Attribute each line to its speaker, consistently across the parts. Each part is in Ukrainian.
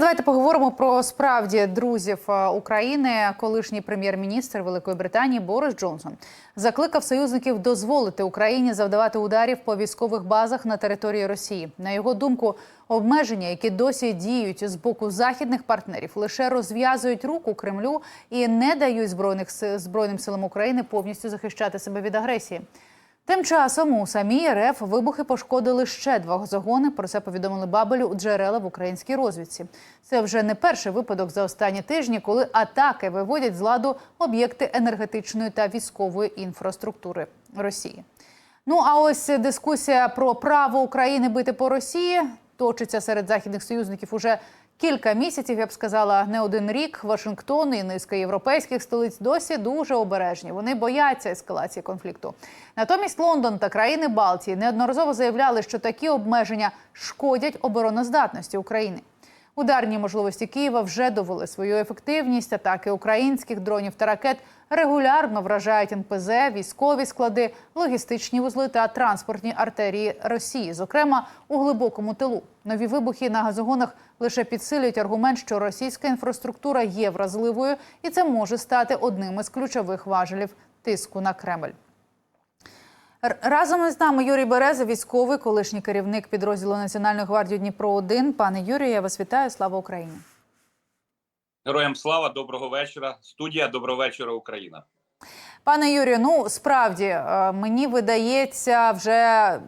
Speaker 1: давайте поговоримо про справді друзів е, України. Колишній прем'єр-міністр Великої Британії Борис Джонсон закликав союзників дозволити Україні завдавати ударів по військових базах на території Росії. На його думку, обмеження, які досі діють з боку західних партнерів, лише розв'язують руку Кремлю і не дають збройних збройним силам України повністю захищати себе від агресії. Тим часом у самій РФ вибухи пошкодили ще два загони. Про це повідомили Бабелю джерела в українській розвідці. Це вже не перший випадок за останні тижні, коли атаки виводять з ладу об'єкти енергетичної та військової інфраструктури Росії. Ну а ось дискусія про право України бити по Росії точиться серед західних союзників уже кілька місяців. Я б сказала, не один рік. Вашингтон і низка європейських столиць досі дуже обережні. Вони бояться ескалації конфлікту. Натомість Лондон та країни Балтії неодноразово заявляли, що такі обмеження шкодять обороноздатності України. Ударні можливості Києва вже довели свою ефективність. Атаки українських дронів та ракет регулярно вражають НПЗ, військові склади, логістичні вузли та транспортні артерії Росії, зокрема у глибокому тилу. Нові вибухи на газогонах лише підсилюють аргумент, що російська інфраструктура є вразливою, і це може стати одним із ключових важелів тиску на Кремль. Разом із нами Юрій Береза, військовий, колишній керівник підрозділу Національної гвардії Дніпро 1 Пане Юрію, я вас вітаю. Слава Україні!
Speaker 2: Героям слава, доброго вечора. Студія, доброго вечора, Україна.
Speaker 1: Пане Юрію, ну справді е, мені видається, вже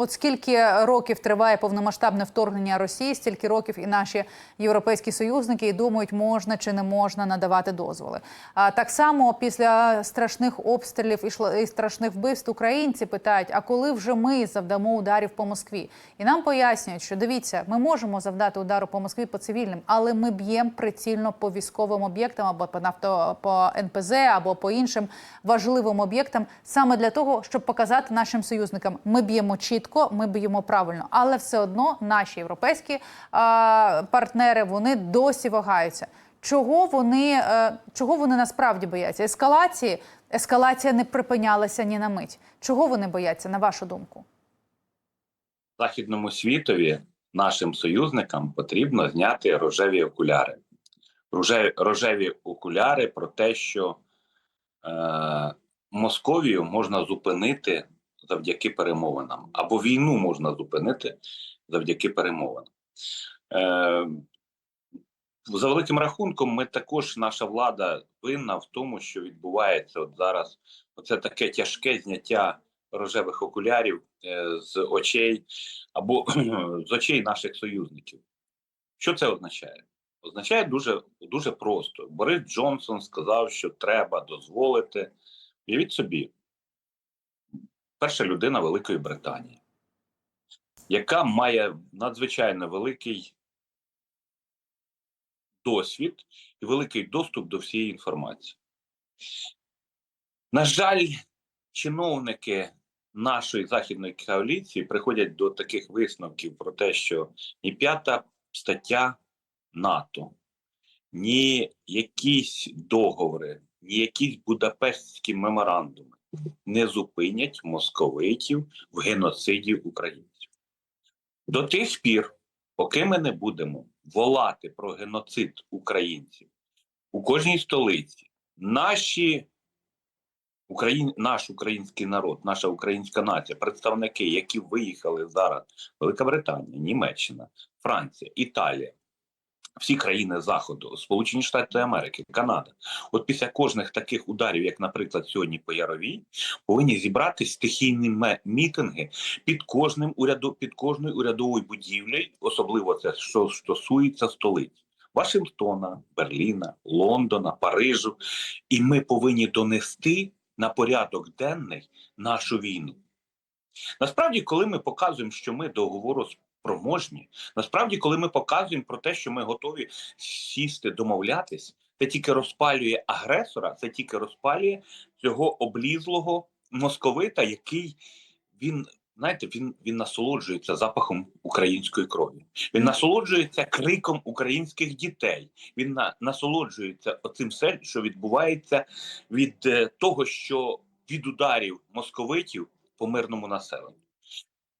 Speaker 1: от скільки років триває повномасштабне вторгнення Росії, стільки років і наші європейські союзники і думають, можна чи не можна надавати дозволи. А так само після страшних обстрілів і страшних вбивств українці питають: а коли вже ми завдамо ударів по Москві? І нам пояснюють, що дивіться, ми можемо завдати удару по Москві по цивільним, але ми б'ємо прицільно по військовим об'єктам або по нафто по НПЗ, або по іншим важливим об'єктам, саме для того, щоб показати нашим союзникам, ми б'ємо чітко, ми б'ємо правильно, але все одно наші європейські а, партнери вони досі вагаються. Чого вони, е, чого вони насправді бояться? Ескалації ескалація не припинялася ні на мить. Чого вони бояться, на вашу думку?
Speaker 2: Західному світові, нашим союзникам, потрібно зняти рожеві окуляри. Рожеві, рожеві окуляри про те, що е, Московію можна зупинити завдяки перемовинам, або війну можна зупинити завдяки перемовинам. Е, за великим рахунком, ми також, наша влада винна в тому, що відбувається от зараз. Оце таке тяжке зняття рожевих окулярів е, з очей або з очей наших союзників. Що це означає? Означає дуже, дуже просто. Борис Джонсон сказав, що треба дозволити. Уявіть собі, перша людина Великої Британії, яка має надзвичайно великий досвід і великий доступ до всієї інформації. На жаль, чиновники нашої західної коаліції приходять до таких висновків про те, що ні п'ята стаття НАТО, ні якісь договори, ні якісь Будапештські меморандуми не зупинять московитів в геноциді українців. До тих пір, поки ми не будемо волати про геноцид українців у кожній столиці, наші Україн, наш український народ, наша українська нація, представники, які виїхали зараз, Велика Британія, Німеччина, Франція, Італія, всі країни Заходу, Сполучені Штати Америки, Канада. От після кожних таких ударів, як, наприклад, сьогодні по Яровій, повинні зібрати стихійні мітинги під кожним уряду, під кожною урядовою будівлею, особливо це що стосується столиць. Вашингтона, Берліна, Лондона, Парижу, і ми повинні донести на порядок денний нашу війну. Насправді, коли ми показуємо, що ми договору спроможні, насправді, коли ми показуємо про те, що ми готові сісти, домовлятись, це тільки розпалює агресора, це тільки розпалює цього облізлого московита, який він. Знаєте, він він насолоджується запахом української крові. Він насолоджується криком українських дітей. Він на, насолоджується оцим все, що відбувається від е, того, що від ударів московитів по мирному населенню.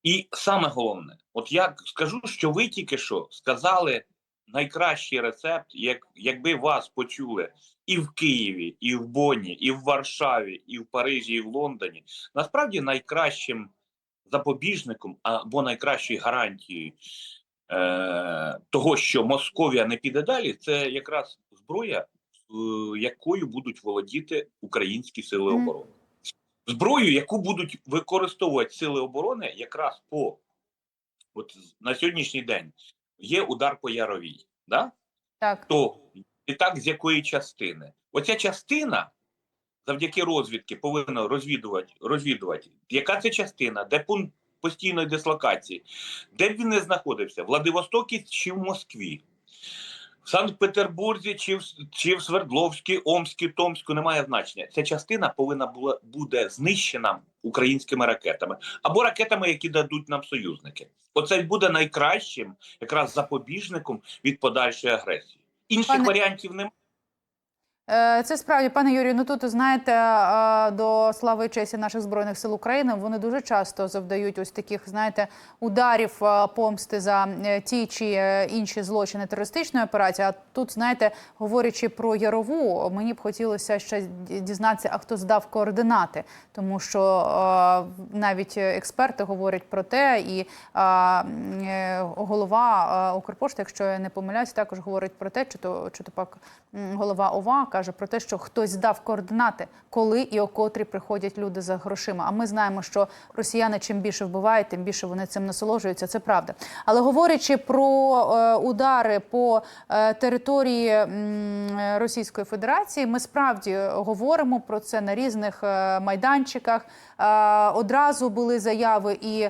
Speaker 2: І саме головне, от я скажу, що ви тільки що сказали найкращий рецепт, як, якби вас почули і в Києві, і в Бонні, і в Варшаві, і в Парижі, і в Лондоні. Насправді найкращим запобіжником або найкращою гарантією е, того, що Московія не піде далі, це якраз зброя, е, якою будуть володіти українські сили оборони. Зброю, яку будуть використовувати сили оборони, якраз по от на сьогоднішній день є удар по Яровій. Да?
Speaker 1: Так.
Speaker 2: То і так з якої частини? Оця частина завдяки розвідки повинна розвідувати, розвідувати, яка це частина, де пункт постійної дислокації, де б він не знаходився, в Владивостокі чи в Москві, в Санкт-Петербурзі чи в, чи в Свердловській, Омській, Томську, немає значення. Ця частина повинна була буде знищена українськими ракетами або ракетами, які дадуть нам союзники. Оце буде найкращим якраз запобіжником від подальшої агресії. Інших
Speaker 1: Пане-
Speaker 2: варіантів немає.
Speaker 1: Е, Це справді, пане Юрію. Ну тут знаєте, е, до слави і честі наших збройних сил України вони дуже часто завдають ось таких, знаєте, ударів е, помсти за ті чи інші злочини терористичної операції. А тут, знаєте, говорячи про Ярову, мені б хотілося ще дізнатися, а хто здав координати, тому що навіть експерти говорять про те, і голова Укрпошти, якщо я не помиляюсь, також говорить про те, чи то чи то пак голова ОВА каже про те, що хтось здав координати, коли і о котрі приходять люди за грошима. А ми знаємо, що росіяни чим більше вбивають, тим більше вони цим насолоджуються. Це правда. Але говорячи про е, удари по е, території Російської Федерації, ми справді говоримо про це на різних е, майданчиках. Одразу були заяви і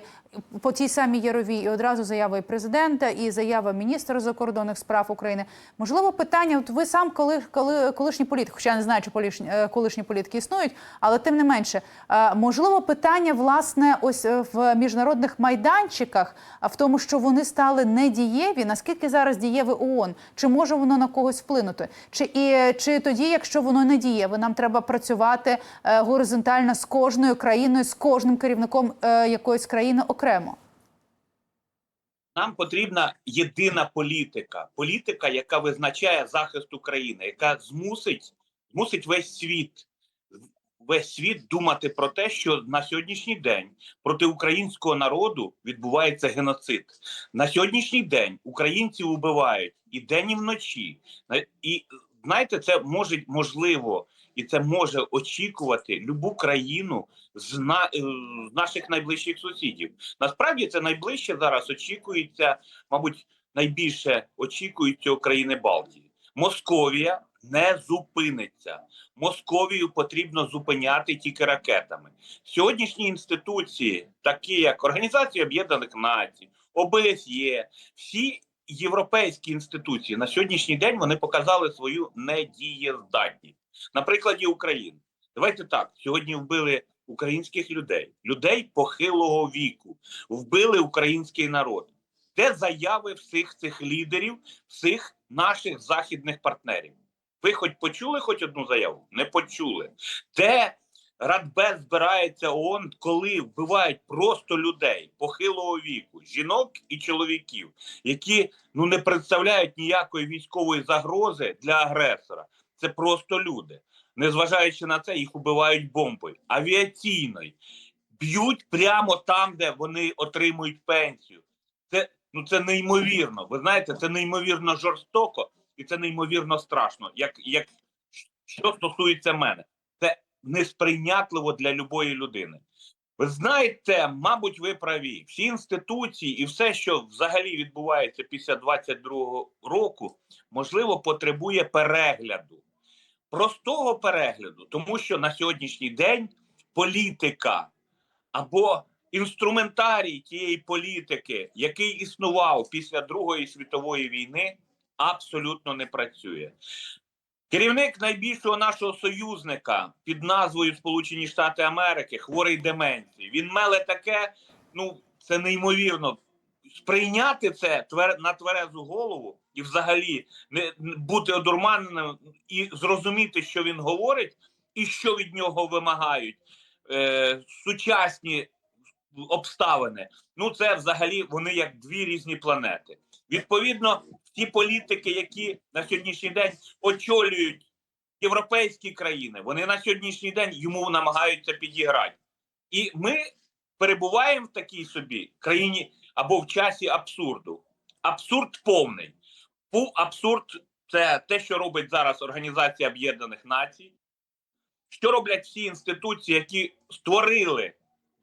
Speaker 1: по тій самій Яровій, і одразу заява і президента, і заява міністра закордонних справ України. Можливо, питання. От ви сам, коли, коли колишній політик, хоча я не знаю, чи колишні, е, колишні політики існують, але тим не менше, е, можливо, питання власне ось е, в міжнародних майданчиках, а в тому, що вони стали недієві. Наскільки зараз дієвий ООН? Чи може воно на когось вплинути? Чи і чи тоді, якщо воно не дієве, нам треба працювати горизонтально з кожною країною, з кожним керівником якоїсь країни окремо?
Speaker 2: Нам потрібна єдина політика, політика, яка визначає захист України, яка змусить, змусить весь світ, весь світ думати про те, що на сьогоднішній день проти українського народу відбувається геноцид. На сьогоднішній день українців убивають і день, і вночі. І знаєте, це може можливо, і це може очікувати любу країну з, на, е, з наших найближчих сусідів. Насправді це найближче зараз очікується, мабуть, найбільше очікують країни Балтії. Московія не зупиниться. Московію потрібно зупиняти тільки ракетами. Сьогоднішні інституції, такі як Організація Об'єднаних Націй, ОБСЄ, всі європейські інституції на сьогоднішній день вони показали свою недієздатність. На прикладі України. Давайте так: сьогодні вбили українських людей, людей похилого віку, вбили український народ. Де заяви всіх цих лідерів, всіх наших західних партнерів? Ви хоч почули хоч одну заяву? Не почули. Де Радбез збирається ООН, коли вбивають просто людей похилого віку, жінок і чоловіків, які ну не представляють ніякої військової загрози для агресора. Це просто люди. Незважаючи на це, їх убивають бомбою авіаційною, б'ють прямо там, де вони отримують пенсію. Це ну це неймовірно. Ви знаєте, це неймовірно жорстоко і це неймовірно страшно. Як, як що стосується мене, це несприйнятливо для любої людини. Ви знаєте, мабуть, ви праві. Всі інституції і все, що взагалі відбувається після 22-го року, можливо, потребує перегляду. Простого перегляду, тому що на сьогоднішній день політика або інструментарій тієї політики, який існував після Другої світової війни, абсолютно не працює. Керівник найбільшого нашого союзника під назвою Сполучені Штати Америки хворий деменції. Він меле таке, ну це неймовірно. Сприйняти це на тверезу голову і взагалі не бути одурманеним і зрозуміти, що він говорить, і що від нього вимагають е, сучасні обставини. Ну це взагалі вони як дві різні планети. Відповідно, ті політики, які на сьогоднішній день очолюють європейські країни, вони на сьогоднішній день йому намагаються підіграти. І ми перебуваємо в такій собі країні або в часі абсурду. Абсурд повний. Був абсурд це те, що робить зараз Організація Об'єднаних Націй, що роблять всі інституції, які створили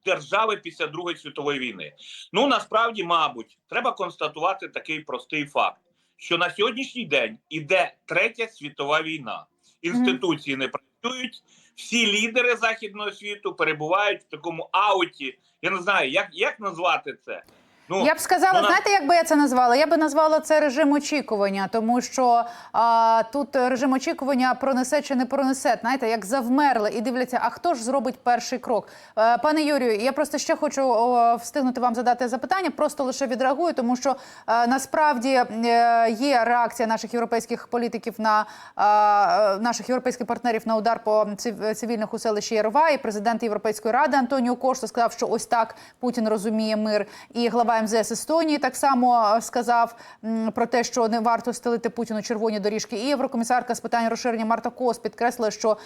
Speaker 2: держави після Другої світової війни. Ну насправді, мабуть, треба констатувати такий простий факт, що на сьогоднішній день іде третя світова війна. Інституції не працюють, всі лідери західного світу перебувають в такому ауті. Я не знаю, як, як назвати це. Ну,
Speaker 1: Я б сказала,
Speaker 2: ну, на-
Speaker 1: знаєте, як би я це назвала? Я би назвала це режим очікування, тому що а, тут режим очікування пронесе чи не пронесе. Знаєте, як завмерли і дивляться, а хто ж зробить перший крок? Е, пане Юрію, я просто ще хочу о, встигнути вам задати запитання, просто лише відреагую, тому що е, насправді е, є реакція наших європейських політиків на е, наших європейських партнерів на удар по цив- цивільних у селищі Ярова. І президент Європейської ради Антоніо Кошта сказав, що ось так Путін розуміє мир. І глава МЗС Естонії так само е, сказав про те, що не варто стелити Путіну червоні доріжки. І єврокомісарка з питань розширення Марта Кос підкреслила, що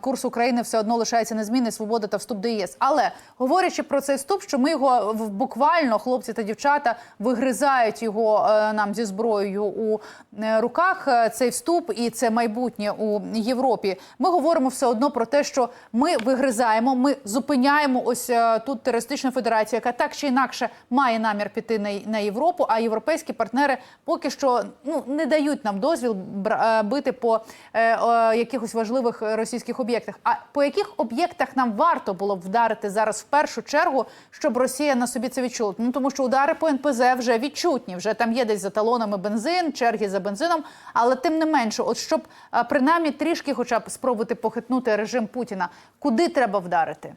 Speaker 1: курс України все одно лишається незмінний, свобода та вступ до ЄС. Але говорячи про цей вступ, що ми його буквально хлопці та дівчата вигризають його е, нам зі зброєю у е, руках. Цей вступ і це майбутнє у Європі. Ми говоримо все одно про те, що ми вигризаємо, ми зупиняємо ось тут терористичну федерацію, яка так чи інакше має намір піти на, на Європу. А європейські партнери поки що ну не дають нам дозвіл е, бити по е, е, якихось важливих російських об'єктах. А по яких об'єктах нам варто було б вдарити зараз в першу чергу, щоб Росія на собі це відчула? Ну тому що удари по НПЗ вже відчутні. Вже там є десь за талонами бензин, черги за бензином. Але тим не менше, от щоб е, принаймні трішки, хоча б спробувати похитнути режим Путіна, куди треба вдарити?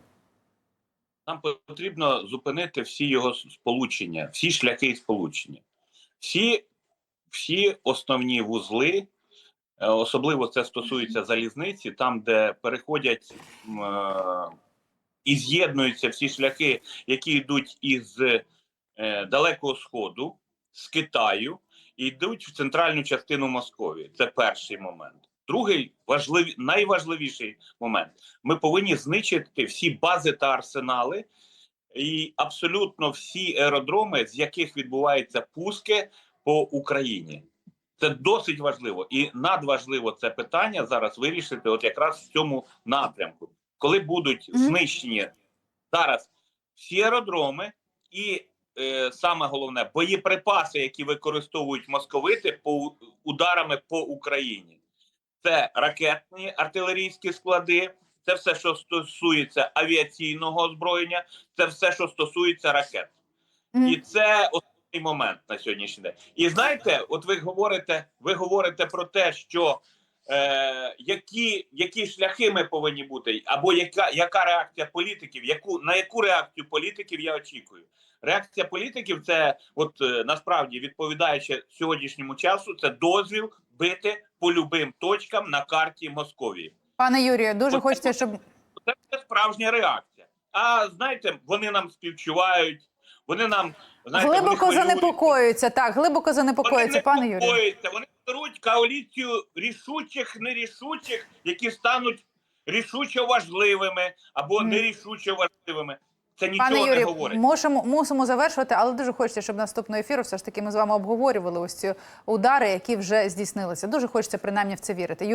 Speaker 2: Нам потрібно зупинити всі його сполучення, всі шляхи сполучення, всі, всі основні вузли, е, особливо це стосується залізниці, там, де переходять е, і з'єднуються всі шляхи, які йдуть із е, Далекого Сходу, з Китаю, і йдуть в центральну частину Московії. Це перший момент. Другий важливий, найважливіший момент. Ми повинні знищити всі бази та арсенали і абсолютно всі аеродроми, з яких відбуваються пуски по Україні. Це досить важливо і надважливо це питання зараз вирішити, от якраз в цьому напрямку, коли будуть знищені зараз всі аеродроми, і е, саме головне боєприпаси, які використовують московити по ударами по Україні це ракетні артилерійські склади, це все, що стосується авіаційного озброєння, це все, що стосується ракет.
Speaker 1: Мгм.
Speaker 2: І це основний момент на сьогоднішній день. І знаєте, от ви говорите, ви говорите про те, що е, які, які шляхи ми повинні бути, або яка, яка реакція політиків, яку на яку реакцію політиків я очікую? Реакція політиків це, от е, насправді відповідаючи сьогоднішньому часу, це дозвіл бити по любим точкам на карті Московії.
Speaker 1: Пане Юрію, дуже
Speaker 2: От
Speaker 1: хочеться, щоб
Speaker 2: Це, це справжня реакція. А знаєте, вони нам співчувають, вони нам знаєте,
Speaker 1: глибоко
Speaker 2: хвилюються.
Speaker 1: занепокоюються. Так, глибоко занепокоюються,
Speaker 2: Вони
Speaker 1: пане
Speaker 2: не
Speaker 1: Юрію.
Speaker 2: Вони беруть коаліцію рішучих, нерішучих, які стануть рішучо важливими або
Speaker 1: Мгм.
Speaker 2: нерішучо важливими. Це нічого
Speaker 1: Пане
Speaker 2: не
Speaker 1: Юрію,
Speaker 2: говорить.
Speaker 1: Можемо мусимо завершувати, але дуже хочеться, щоб наступного ефіру все ж таки ми з вами обговорювали ось ці удари, які вже здійснилися. Дуже хочеться принаймні в це вірити.